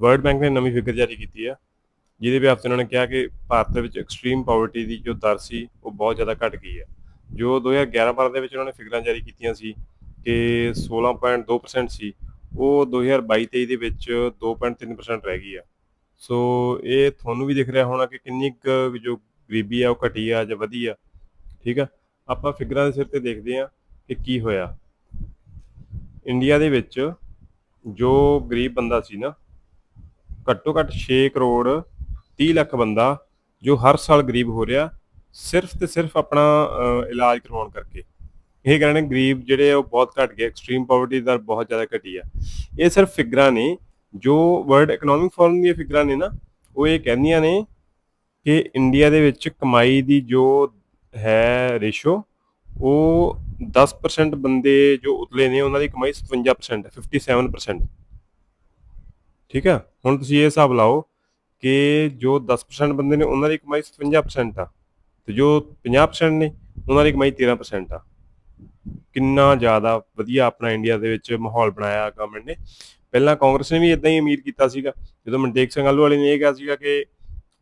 World bank ਨੇ ਨਵੀਂ figure ਜਾਰੀ ਕੀਤੀ ਆ, ਜਿਹਦੇ ਵਿੱਚ ਉਹਨਾਂ ਨੇ ਕਿਹਾ ਕਿ ਭਾਰਤ ਵਿੱਚ ਐਕਸਟ੍ਰੀਮ ਪਾਵਰਟੀ ਦੀ ਜੋ ਦਰ ਸੀ, ਉਹ ਬਹੁਤ ਜ਼ਿਆਦਾ ਘਟ ਗਈ ਹੈ ਜੋ 2011-12 ਦੇ ਵਿੱਚ ਉਹਨਾਂ ਨੇ ਫਿਗਰਾਂ ਜਾਰੀ ਕੀਤੀਆਂ ਸੀ ਕਿ 16.2% ਸੀ, ਉਹ 2022-23 ਦੇ ਵਿੱਚ 2.3% ਰਹਿ ਗਈ ਆ। ਸੋ ਇਹ ਤੁਹਾਨੂੰ ਵੀ ਦਿਖ ਰਿਹਾ ਹੋਣਾ ਕਿ ਕਿੰਨੀ ਕੁ ਜੋ ਗਰੀਬੀ ਆ, ਉਹ ਘਟੀ ਆ ਜਾਂ ਵਧੀ ਆ। ਠੀਕ ਆ? ਆਪਾਂ ਫਿਗਰਾਂ ਦੇ ਸਿਰ ਤੇ ਦੇਖਦੇ ਆ ਕਿ ਕੀ ਹੋਇਆ। ਇੰਡੀਆ ਦੇ ਵਿੱਚ ਜੋ ਗਰੀਬ ਬੰਦਾ ਸੀ ਨਾ ਘੱਟੋ ਘੱਟ 6 ਕਰੋੜ 30 ਲੱਖ ਬੰਦਾ ਜੋ ਹਰ ਸਾਲ ਗਰੀਬ ਹੋ ਰਿਹਾ, ਸਿਰਫ ਤੇ ਸਿਰਫ ਆਪਣਾ ਇਲਾਜ ਕਰਵਾਉਣ ਕਰਕੇ। ਇਹ ਕਾਰਨ ਗਰੀਬ ਜਿਹੜੇ ਆ ਉਹ ਬਹੁਤ ਘਟ ਗਏ ਐਕਸਟ੍ਰੀਮ ਪਾਵਰਟੀ ਦਰ ਬਹੁਤ ਜ਼ਿਆਦਾ ਘਟੀ ਆ। ਇਹ ਸਿਰਫ ਫਿਗਰਾਂ ਨੇ, ਜੋ ਵਰਲਡ ਇਕਨੋਮਿਕ ਫੋਰਮ ਦੀਆਂ ਫਿਗਰਾਂ ਨੇ ਨਾ, ਉਹ ਇਹ ਕਹਿੰਦੀਆਂ ਨੇ ਕਿ ਇੰਡੀਆ ਦੇ ਵਿੱਚ ਕਮਾਈ ਦੀ ਜੋ ਹੈ ਰੇਸ਼ੋ ਉਹ 10% ਬੰਦੇ ਜੋ ਉਤਲੇ ਨੇ, ਉਹਨਾਂ ਦੀ ਕਮਾਈ 57% ਹੈ 57% ਠੀਕ ਆ ਹੁਣ ਤੁਸੀਂ ਇਹ ਹਿਸਾਬ ਲਾਓ ਕਿ ਜੋ 10% ਬੰਦੇ ਨੇ, ਉਹਨਾਂ ਦੀ ਕਮਾਈ 57% ਆ। ਤੇ ਜੋ 50% ਨੇ, ਉਹਨਾਂ ਦੀ ਕਮਾਈ 13% ਆ। ਕਿੰਨਾ ਜ਼ਿਆਦਾ ਵਧੀਆ ਆਪਣਾ ਇੰਡੀਆ ਦੇ ਵਿੱਚ ਮਾਹੌਲ ਬਣਾਇਆ ਗਵਰਨਮੈਂਟ ਨੇ। ਪਹਿਲਾਂ ਕਾਂਗਰਸ ਨੇ ਵੀ ਇਦਾਂ ਹੀ ਅਮੀਰ ਕੀਤਾ ਸੀਗਾ, ਜਦੋਂ ਮਨਟੇਕ ਸਿੰਘ ਆਲੂ ਵਾਲੇ ਨੇ ਇਹ ਕਿਹਾ ਸੀਗਾ ਕਿ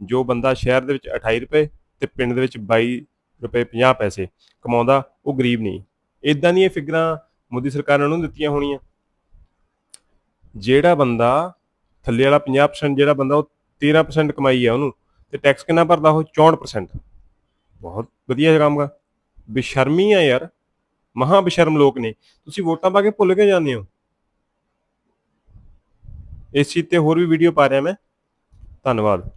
ਜੋ ਬੰਦਾ ਸ਼ਹਿਰ ਦੇ ਵਿੱਚ 28 ਰੁਪਏ ਤੇ ਪਿੰਡ ਦੇ ਵਿੱਚ 22 ਰੁਪਏ 50 ਪੈਸੇ ਕਮਾਉਂਦਾ, ਉਹ ਗਰੀਬ ਨਹੀਂ। ਇਦਾਂ ਦੀਆਂ ਫਿਗਰਾਂ ਮੋਦੀ ਸਰਕਾਰ ਨੇ ਉਹਨੂੰ ਦਿੱਤੀਆਂ ਹੋਣੀਆਂ। ਜਿਹੜਾ ਬੰਦਾ ਥੱਲੇ ਵਾਲਾ 50% ਜਿਹੜਾ ਬੰਦਾ ਉਹ 13% ਕਮਾਈ ਆ ਉਹਨੂੰ, ਤੇ ਟੈਕਸ ਕਿੰਨਾ ਭਰਦਾ ਉਹ 64% ਬਹੁਤ ਵਧੀਆ ਕੰਮ ਗਾ ਬੇਸ਼ਰਮੀ ਆ ਯਾਰ। ਮਹਾ ਬੇਸ਼ਰਮ ਲੋਕ ਨੇ। ਤੁਸੀਂ ਵੋਟਾਂ ਪਾ ਕੇ ਭੁੱਲ ਕੇ ਜਾਂਦੇ ਹੋ? ਇਸ ਚੀਜ਼ ਤੇ ਹੋਰ ਵੀ ਵੀਡੀਓ ਪਾ ਰਿਹਾ ਮੈਂ। ਧੰਨਵਾਦ।